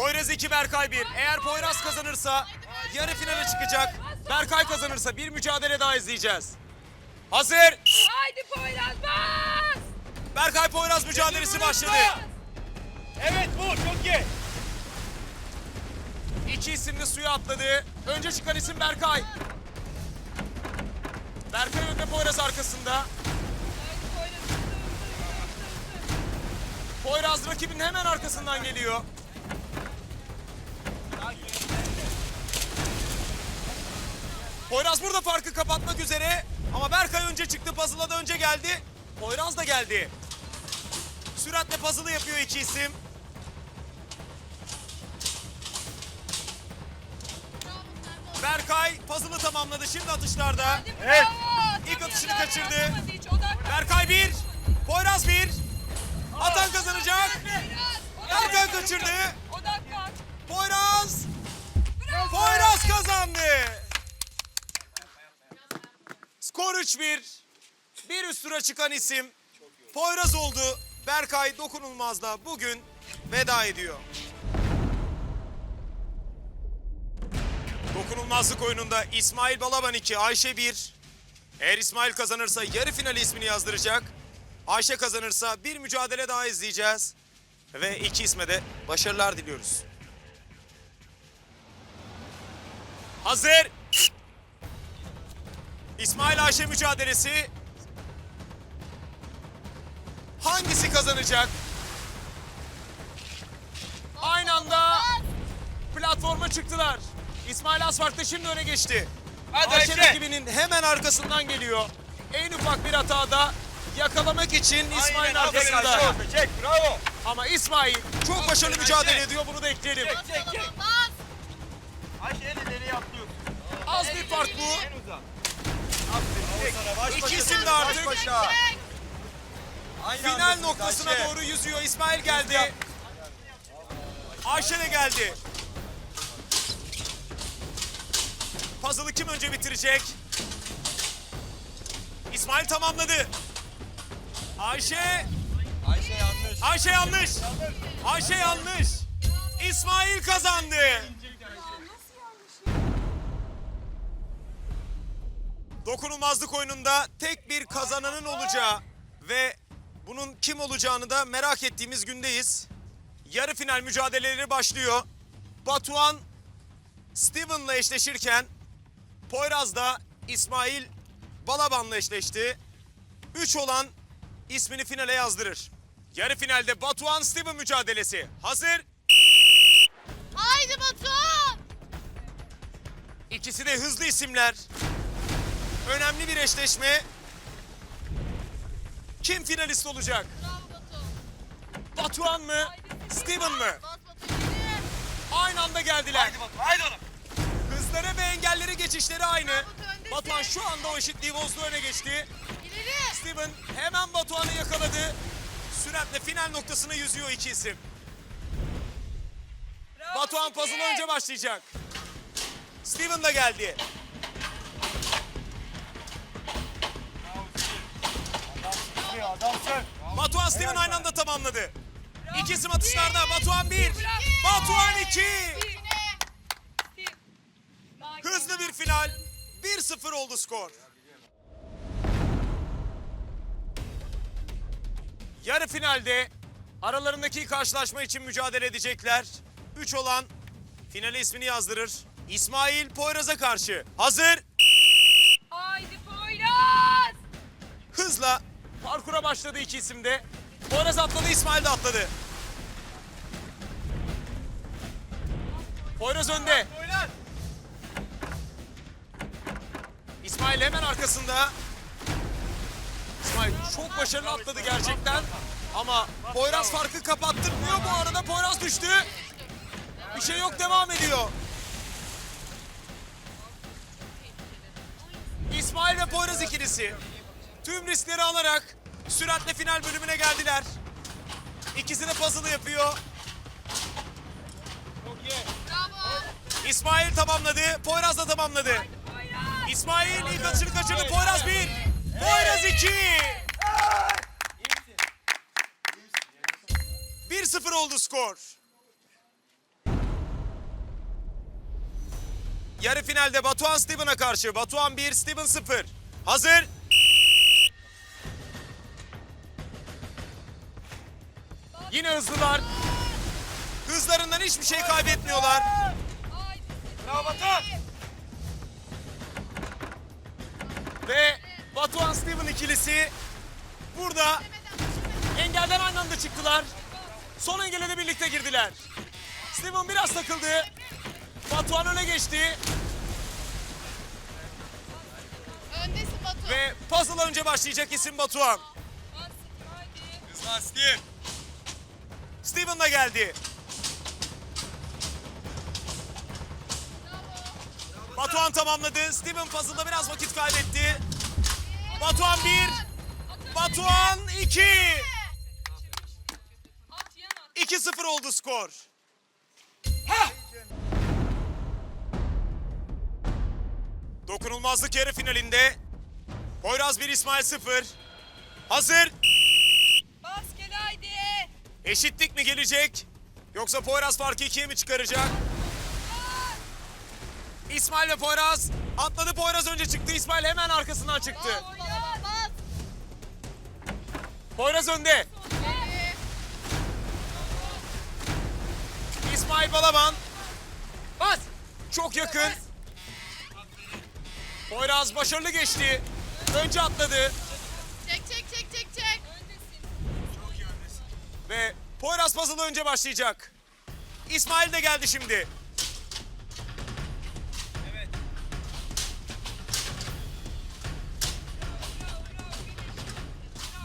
Poyraz 2, Berkay 1. Eğer Poyraz kazanırsa yarı finale çıkacak. Berkay kazanırsa bir mücadele daha izleyeceğiz. Hazır. Haydi Poyraz bas! Berkay Poyraz mücadelesi başladı. Evet vur çok iyi. İki isimli suya atladı. Önce çıkan isim Berkay. Berkay önde Poyraz arkasında. Poyraz rakibinin hemen arkasından geliyor. Poyraz burada farkı kapatmak üzere. Ama Berkay önce çıktı. Puzzle'a da önce geldi. Poyraz da geldi. Süratle puzzle'ı yapıyor iki isim. Berkay puzzle'ı tamamladı. Şimdi atışlarda. Hadi Evet. İlk atışını kaçırdı. Berkay 1. Poyraz 1. Atan kazanacak. Berkay kaçırdı. Odaklan. Poyraz. Poyraz kazandı. Skor 3-1. Bir üst tura çıkan isim Poyraz oldu. Berkay Dokunulmaz'da bugün veda ediyor. Dokunulmazlık oyununda İsmail Balaban 2, Ayşe 1. Eğer İsmail kazanırsa yarı finali ismini yazdıracak. Ayşe kazanırsa bir mücadele daha izleyeceğiz. Ve iki isme de başarılar diliyoruz. Hazır. İsmail Ayşe mücadelesi. Hangisi kazanacak? Aynı anda platforma çıktılar. İsmail Asfark da şimdi öne geçti. Hadi Ayşe rakibinin hemen arkasından geliyor. En ufak bir hatada yakalamak için İsmail'in arkasında. Ayşe, Çek bravo. Ama İsmail çok başarılı Ayşe. mücadele ediyor bunu da ekleyelim. Çek çek çek. Ayşe en ileriye atlıyorsun. Az bir fark bu. Aferin. Çek. Baş İki başa isim de baş artık başa. Aynı Final noktasına Ayşe. doğru yüzüyor. İsmail geldi. Ayşe de geldi. Puzzle'ı kim önce bitirecek? İsmail tamamladı. Ayşe, Ayşe yanlış. Ayşe yanlış. Ayşe yanlış. İsmail kazandı. Dokunulmazlık oyununda tek bir kazananın olacağı ve bunun kim olacağını da merak ettiğimiz gündeyiz. Yarı final mücadeleleri başlıyor. Batuhan Steven'la eşleşirken Poyraz da İsmail Balaban'la eşleşti. 3 olan ismini finale yazdırır. Yarı finalde Batuhan Steven mücadelesi. Hazır. Haydi Batuhan! İkisi de hızlı isimler. Önemli bir eşleşme. Kim finalist olacak? Batuhan mı? Steven mı? Aynı anda geldiler. Haydi Batu haydi oğlum. Hızları ve engelleri geçişleri aynı. Batuhan şu anda o eşitliği bozdu öne geçti. Steven hemen Batuhan'ı yakaladı. Süratle final noktasına yüzüyor iki isim. Bravo Batuhan puzzle önce başlayacak. Steven da geldi. Batuhan Steven aynı anda tamamladı. İki isim atışlarda Batuhan bir. Batuhan iki. İçine. Siti. Sakin. Hızlı bir final. 1-0 oldu skor. Yarı finalde aralarındaki karşılaşma için mücadele edecekler. 3 olan finale ismini yazdırır. İsmail Poyraz'a karşı. Hazır. Haydi Poyraz! Hızla parkura başladı iki isim de. Poyraz atladı, İsmail de atladı. Poyraz önde. İsmail hemen arkasında. İsmail çok başarılı atladı gerçekten. Ama Poyraz farkı kapattırmıyor. Bu arada Poyraz düştü. Bir şey yok devam ediyor. İsmail ve Poyraz ikilisi tüm riskleri alarak süratle final bölümüne geldiler. İkisi de puzzle yapıyor. İsmail tamamladı, Poyraz da tamamladı. İsmail ilk atışını kaçırdı. Poyraz 1, Poyraz 2. İyi misin? 1-0 oldu skor. yarı finalde Batuhan Steven'a karşı. Batuhan 1, Steven 0. Hazır. Yine hızlılar. Hızlarından hiçbir şey kaybetmiyorlar. Bravo Batuhan. Ve Batuhan Steven ikilisi burada engelden aynı anda çıktılar. Son engele de birlikte girdiler. Steven biraz takıldı. Batuhan öne geçti Öndesin Batu. ve puzzle önce başlayacak isim Batuhan. Bas Steve haydi. Hızlan Steve. Steven da geldi. Batuhan tamamladı. Steven puzzle'da biraz vakit kaybetti. Batuhan 1, Batuhan 2. At yan at. 2-0 oldu skor. Dokunulmazlık yarı finalinde Poyraz 1 İsmail 0. Hazır. Eşitlik mi gelecek? Yoksa Poyraz farkı ikiye mi çıkaracak? İsmail ve Poyraz atladı. Poyraz önce çıktı. İsmail hemen arkasından çıktı. Poyraz önde. İsmail Balaban. Bas. Çok yakın. Poyraz başarılı geçti. Önce atladı. Puzzle önce başlayacak. İsmail de geldi şimdi.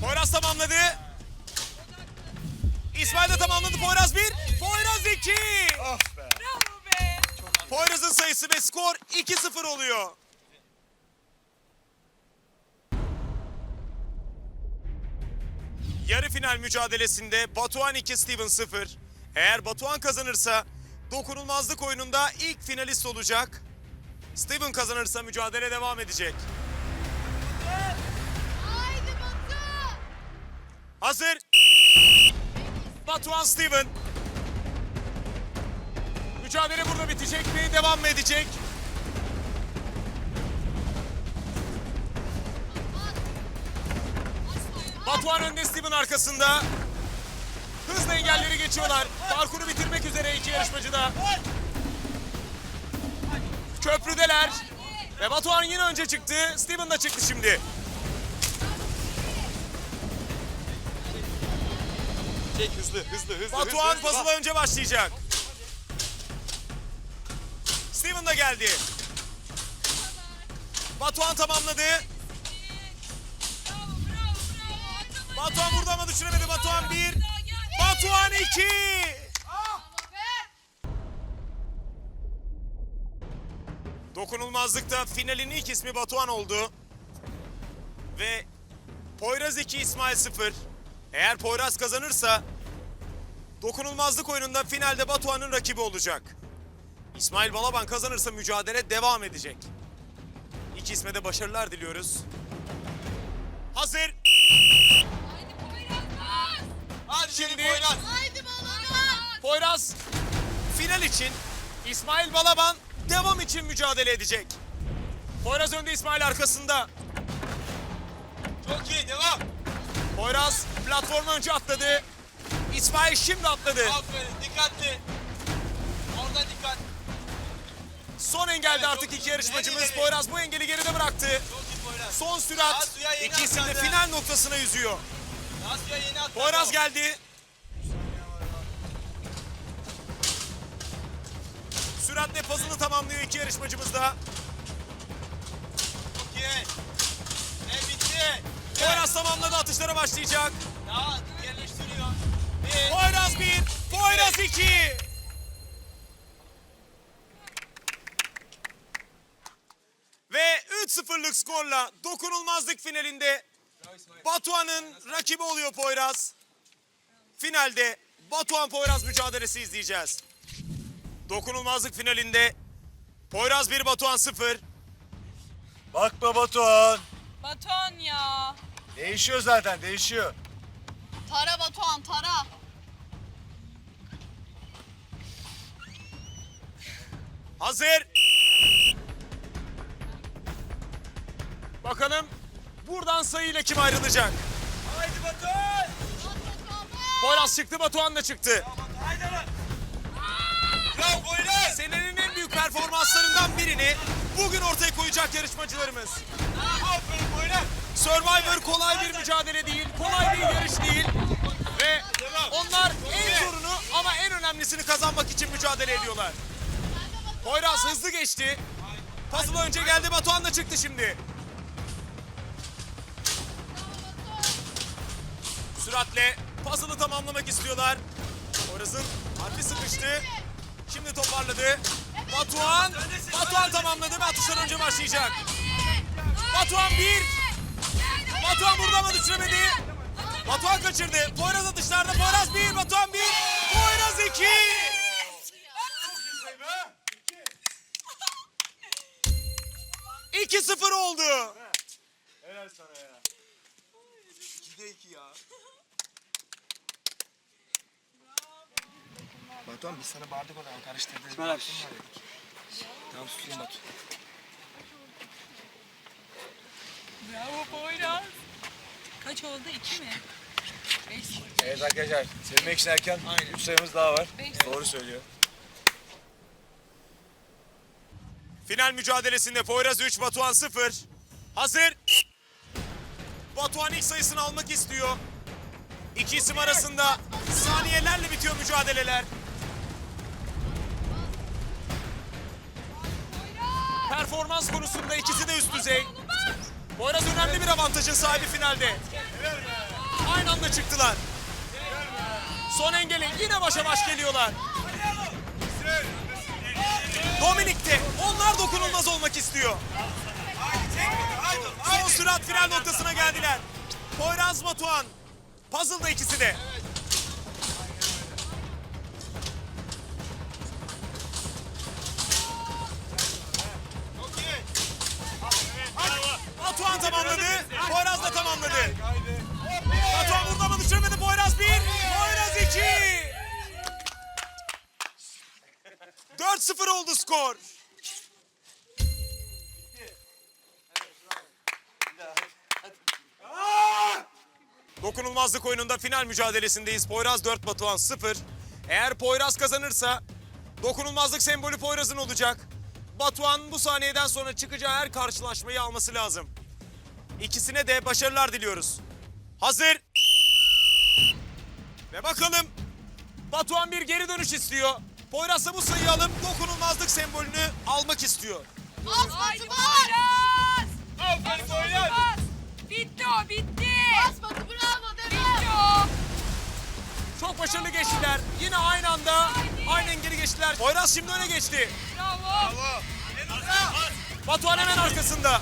Poyraz tamamladı. İsmail de tamamladı. Poyraz 1, Poyraz 2. Of be. Bravo be. Poyraz'ın sayısı ve skor 2-0 oluyor. Yarı final mücadelesinde Batuhan 2 Steven 0. Eğer Batuhan kazanırsa dokunulmazlık oyununda ilk finalist olacak. Steven kazanırsa mücadele devam edecek. Haydi Batu. Hazır. Batuhan Steven. Mücadele burada bitecek mi? Devam mı edecek? Batuhan önde Steven arkasında. Hızla engelleri geçiyorlar. Parkuru bitirmek üzere iki yarışmacı da. Köprüdeler. Ve Batuhan yine önce çıktı. Steven da çıktı şimdi. Çek hızlı hızlı hızlı. Batuhan hızlı. puzzle'a önce başlayacak. Steven da geldi. Batuhan tamamladı. Batuhan burada ama düşüremedi. Batuhan 1. Batuhan 2. Dokunulmazlıkta finalin ilk ismi Batuhan oldu. Ve Poyraz 2 İsmail 0. Eğer Poyraz kazanırsa dokunulmazlık oyununda finalde Batuhan'ın rakibi olacak. İsmail Balaban kazanırsa mücadele devam edecek. İki isme de başarılar diliyoruz. Hazır. Şimdi- Poyraz. Haydi Balaban. Poyraz final için İsmail Balaban devam için mücadele edecek. Poyraz önde İsmail arkasında. Çok iyi devam. Poyraz platformu önce atladı. İsmail şimdi atladı. Aferin dikkatli. Orada dikkat. Son engelde Evet, artık iki yarışmacımız. Poyraz bu engeli geride bıraktı. Çok iyi Poyraz. Son sürat. Daha suya yeni İki isim de atladı. final noktasına yüzüyor. Asya yeni atladı. Poyraz geldi. Süratle puzzle'ı tamamlıyor iki yarışmacımız da. Çok iyi. Ne bitti. Poyraz tamamladı atışlara başlayacak. Daha yerleştiriyor. Bir. Poyraz 1, Poyraz 2. Ve 3-0'lık skorla dokunulmazlık finalinde Batuhan'ın rakibi oluyor Poyraz. Finalde Batuhan Poyraz mücadelesi izleyeceğiz. Dokunulmazlık finalinde Poyraz 1 Batuhan 0. Bakma Batuhan. Batuhan ya. Değişiyor zaten değişiyor. Tara Batuhan tara. Hazır. Bakalım buradan sayıyla kim ayrılacak? Haydi Batuhan. Poyraz çıktı, Batuhan da çıktı. Haydi lan. Bravo Poyraz. Senenin en büyük performanslarından birini bugün ortaya koyacak yarışmacılarımız. Aferin Poyraz. Survivor kolay bir mücadele değil, kolay bir yarış değil. Ve onlar en zorunu ama en önemlisini kazanmak için mücadele ediyorlar. Poyraz hızlı geçti. Puzzle önce geldi, Batuhan da çıktı şimdi. Süratle puzzle'ı tamamlamak istiyorlar. Poyraz'ın harfi sıkıştı. Şimdi toparladı. Batuhan, Batuhan tamamladı ve atışlar önce başlayacak. Batuhan bir, Batuhan burada ama düşüremedi. Batuhan kaçırdı. Poyraz atışlarda. Poyraz bir, Batuhan bir. Poyraz iki. 2-0 oldu. Helal sana ya. 2'de 2 ya. Batuhan biz sana bağırdık o zaman karıştırdınız. Mı dedik. Tamam susayım Batu. Bravo Poyraz. Kaç oldu? İki mi? Beş. Evet arkadaşlar sevinmek için erken 3 sayımız daha var. Beş. Doğru söylüyor. Final mücadelesinde Poyraz 3, Batuhan 0. Hazır. Batuhan ilk sayısını almak istiyor. İki isim arasında saniyelerle bitiyor mücadeleler. Performans konusunda ikisi de üst düzey. Poyraz önemli bir avantajın sahibi finalde. Aynı anda çıktılar. Son engeli yine başa baş geliyorlar. Dominik de onlar dokunulmaz olmak istiyor. Son sürat final noktasına geldiler. Poyraz Batuhan. Puzzle'da ikisi de. Tamamladı. Poyraz da tamamladı. Batuhan burada mı düşürmedi? Poyraz bir. Poyraz iki. 4-0 oldu skor. Dokunulmazlık oyununda final mücadelesindeyiz. Poyraz 4, Batuhan 0. Eğer Poyraz kazanırsa dokunulmazlık sembolü Poyraz'ın olacak. Batuhan bu saniyeden sonra çıkacağı her karşılaşmayı alması lazım. İkisine de başarılar diliyoruz. Hazır. Ve bakalım Batuhan bir geri dönüş istiyor. Poyraz da bu sayıyı alıp dokunulmazlık sembolünü almak istiyor. Bas Haydi Batu bas. Poyraz. Aferin Poyraz. Bitti o bitti. Bas Batu bravo Bitti devam. o. Çok başarılı geçtiler. Yine aynı anda aynı engeli geçtiler. Poyraz şimdi öne geçti. Bravo. Batuhan hemen arkasında.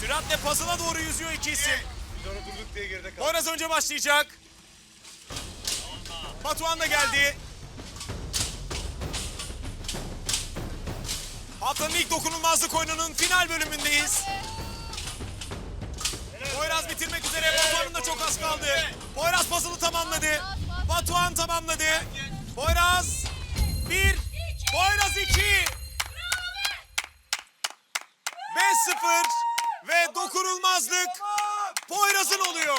Süratle puzzle'a doğru yüzüyor iki isim. Biz onu durduk diye geride kaldık. Poyraz önce başlayacak. Batuhan da geldi. Haftanın ilk dokunulmazlık oyununun final bölümündeyiz. Poyraz bitirmek üzere. Batuhan'ın da çok az kaldı. Poyraz puzzle'ı tamamladı. Batuhan tamamladı. Poyraz bir, Poyraz iki. 5-0 ve dokunulmazlık Poyraz'ın oluyor.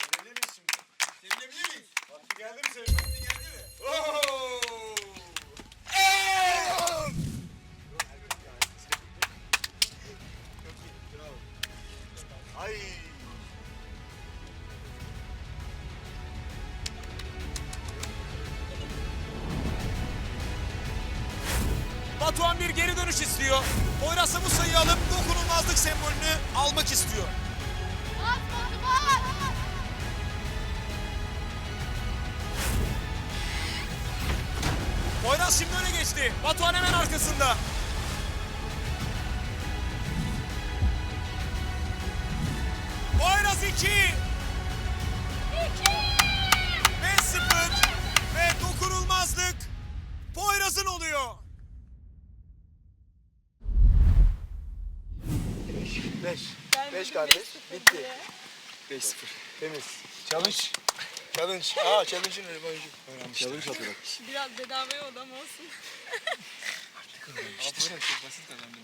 Sevinebilir miyiz şimdi? Sevinebilir miyiz? Batu geldi mi sevinmek? Geldi mi? Oo! Batuhan bir geri dönüş istiyor. Poyraz da bu sayıyı alıp dokunulmazlık sembolünü almak istiyor. Bas. Poyraz şimdi öne geçti. Batuhan hemen arkasında. Poyraz 2. 5-0 ve dokunulmazlık Poyraz'ın oluyor. 5. 5 kardeş. Bitti. 5-0. Temiz. Challenge. Challenge. Aa challenge'ın öyle oyuncu. Challenge atıyor bak. Biraz bedavaya odam olsun. Aa böyle çok basit kazandım.